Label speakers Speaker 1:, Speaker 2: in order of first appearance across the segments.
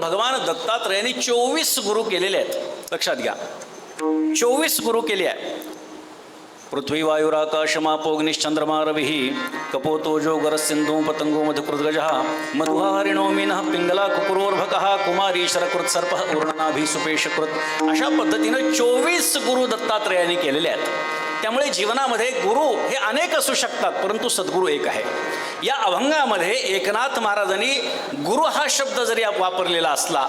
Speaker 1: भगवान दत्तात्रयाने चोवीस गुरु केलेले आहेत. लक्षात घ्या. चोवीस गुरु केले आहे पृथ्वी वायुराकाशमापोग्निश्चंद्रमा रविः कपोतोजो जो गरसिंधू पतंगो मधुकृद्गजः मधुहारिणो मीनः पिंगला कुकुरोर्भकः कुमारी शरकृत सर्प उर्णनाभी सुपेशकृत अशा पद्धतीनं चोवीस गुरु दत्तात्रयाने केलेले आहेत. त्यामुळे जीवनामध्ये गुरु हे अनेक असू शकतात परंतु सद्गुरू एक आहे. या अभंगामध्ये एकनाथ महाराजांनी गुरु हा शब्द जरी वापरलेला असला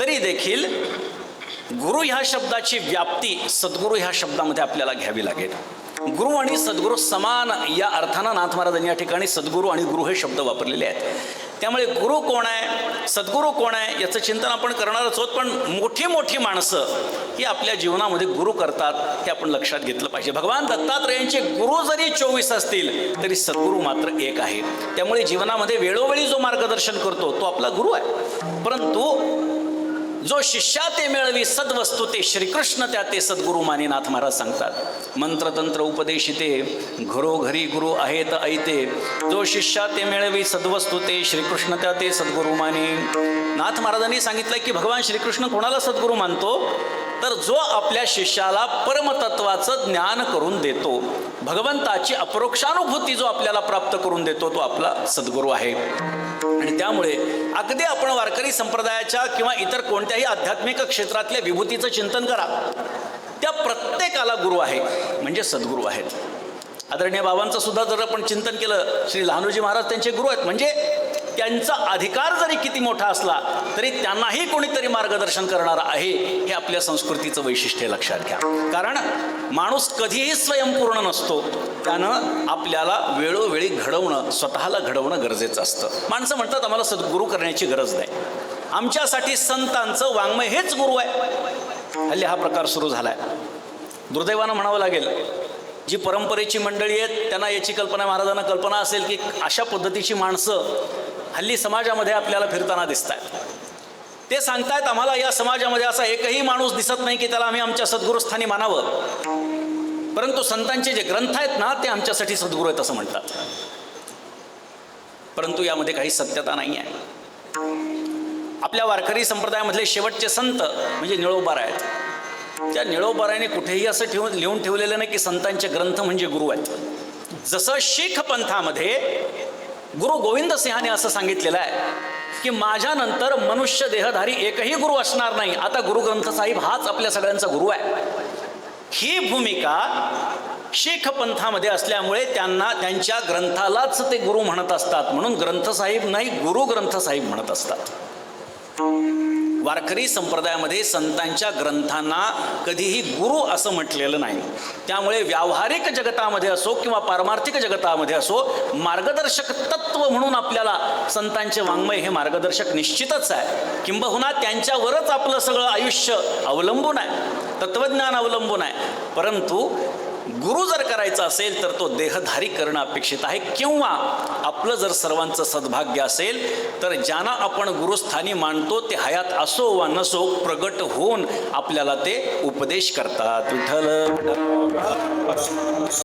Speaker 1: तरी देखील गुरु ह्या शब्दाची व्याप्ती सद्गुरू ह्या शब्दामध्ये आपल्याला घ्यावी लागेल. गुरु आणि सद्गुरू समान या अर्थानं नाथ महाराजांनी या ठिकाणी सद्गुरू आणि गुरु हे शब्द वापरलेले आहेत. त्यामुळे गुरु कोण आहे? सद्गुरू कोण आहे? याचं चिंतन आपण करणारच आहोत पण मोठी मोठी माणसं ही आपल्या जीवनामध्ये गुरु करतात हे आपण लक्षात घेतलं पाहिजे. भगवान दत्तात्रयांचे गुरु जरी चोवीस असतील तरी सद्गुरू मात्र एक आहे. त्यामुळे जीवनामध्ये वेळोवेळी जो मार्गदर्शन करतो तो आपला गुरु आहे. परंतु जो शिष्या ते मिळवी सद्वस्तू ते श्रीकृष्ण त्या ते सद्गुरू मानेनाथ महाराज सांगतात. मंत्रतंत्र उपदेशिते घरोघरी गुरु आहेत ऐते. जो शिष्या ते मिळवी सद्वस्तू ते श्रीकृष्ण त्या ते सद्गुरू माने. नाथ महाराजांनी सांगितलं की भगवान श्रीकृष्ण कोणाला सद्गुरू मानतो? तर जो आपल्या शिष्याला परमतत्वाचं ज्ञान करून देतो भगवंताची अपरोक्षानुभूती जो आपल्याला प्राप्त करून देतो तो आपला सद्गुरू आहे. आणि त्यामुळे अगदी आपण वारकरी संप्रदायाच्या किंवा इतर कोणत्याही आध्यात्मिक क्षेत्रातल्या विभूतीचं चिंतन करा. त्या प्रत्येकाला गुरु आहे म्हणजे सद्गुरू आहेत. आदरणीय बाबांचं सुद्धा जर आपण चिंतन केलं श्री लहानोजी महाराज त्यांचे गुरु आहेत म्हणजे त्यांचा अधिकार जरी किती मोठा असला तरी त्यांनाही कोणीतरी मार्गदर्शन करणारं आहे हे आपल्या संस्कृतीचं वैशिष्ट्य लक्षात घ्या. कारण माणूस कधीही स्वयंपूर्ण नसतो त्यानं आपल्याला वेळोवेळी घडवणं स्वतःला घडवणं गरजेचं असतं. माणसं म्हणतात आम्हाला सद्गुरू करण्याची गरज नाही. आमच्यासाठी संतांचं वाङ्मय हेच गुरु आहे. हल्ली हा प्रकार सुरू झाला आहे दुर्दैवानं म्हणावं लागेल जी परंपरेची मंडळी आहेत त्यांना याची कल्पना महाराजांना कल्पना असेल की अशा पद्धतीची माणसं हल्ली समाजामध्ये आपल्याला फिरताना दिसत आहेत ते सांगतायत आम्हाला या समाजामध्ये असा एकही माणूस दिसत नाही की त्याला आम्ही आमच्या सद्गुरुस्थानी मानावं. परंतु संतांचे जे ग्रंथ आहेत ना ते आमच्यासाठी सद्गुरू आहेत असं म्हणतात. परंतु यामध्ये काही सत्यता नाही आहे. आपल्या वारकरी संप्रदायामधले शेवटचे संत म्हणजे निळोबार आहेत. त्या निळोबाराने कुठेही असं ठेवून लिहून ठेवलेलं नाही की संतांचे ग्रंथ म्हणजे गुरु आहेत. जसं शीख पंथामध्ये गुरु गोविंद सिंहाने असं सांगितलेलं आहे की माझ्यानंतर मनुष्य देहधारी एकही गुरु असणार नाही. आता गुरु ग्रंथ साहिब हाच आपल्या सगळ्यांचा गुरु आहे. ही भूमिका शीख पंथामध्ये असल्यामुळे त्यांना त्यांच्या ग्रंथालाच ते गुरु म्हणत असतात. म्हणून ग्रंथ साहिब नाही गुरु ग्रंथ साहिब म्हणत असतात. वारकरी संप्रदायामध्ये संतांच्या ग्रंथांना कधीही गुरु असं म्हटलेलं नाही. त्यामुळे व्यावहारिक जगतामध्ये असो किंवा पारमार्थिक जगतामध्ये असो मार्गदर्शक तत्व म्हणून आपल्याला संतांचे वाङ्मय हे मार्गदर्शक निश्चितच आहे. किंबहुना त्यांच्यावरच आपलं सगळं आयुष्य अवलंबून आहे. तत्वज्ञान अवलंबून आहे. परंतु गुरु जर करायचा असेल तर तो देहधारी करणं अपेक्षित आहे. किंवा आपलं जर सर्वांचं सद्भाग्य असेल तर ज्यांना आपण गुरुस्थानी मानतो ते हयात असो वा नसो प्रगट होऊन आपल्याला ते उपदेश करतात. विठ्ठल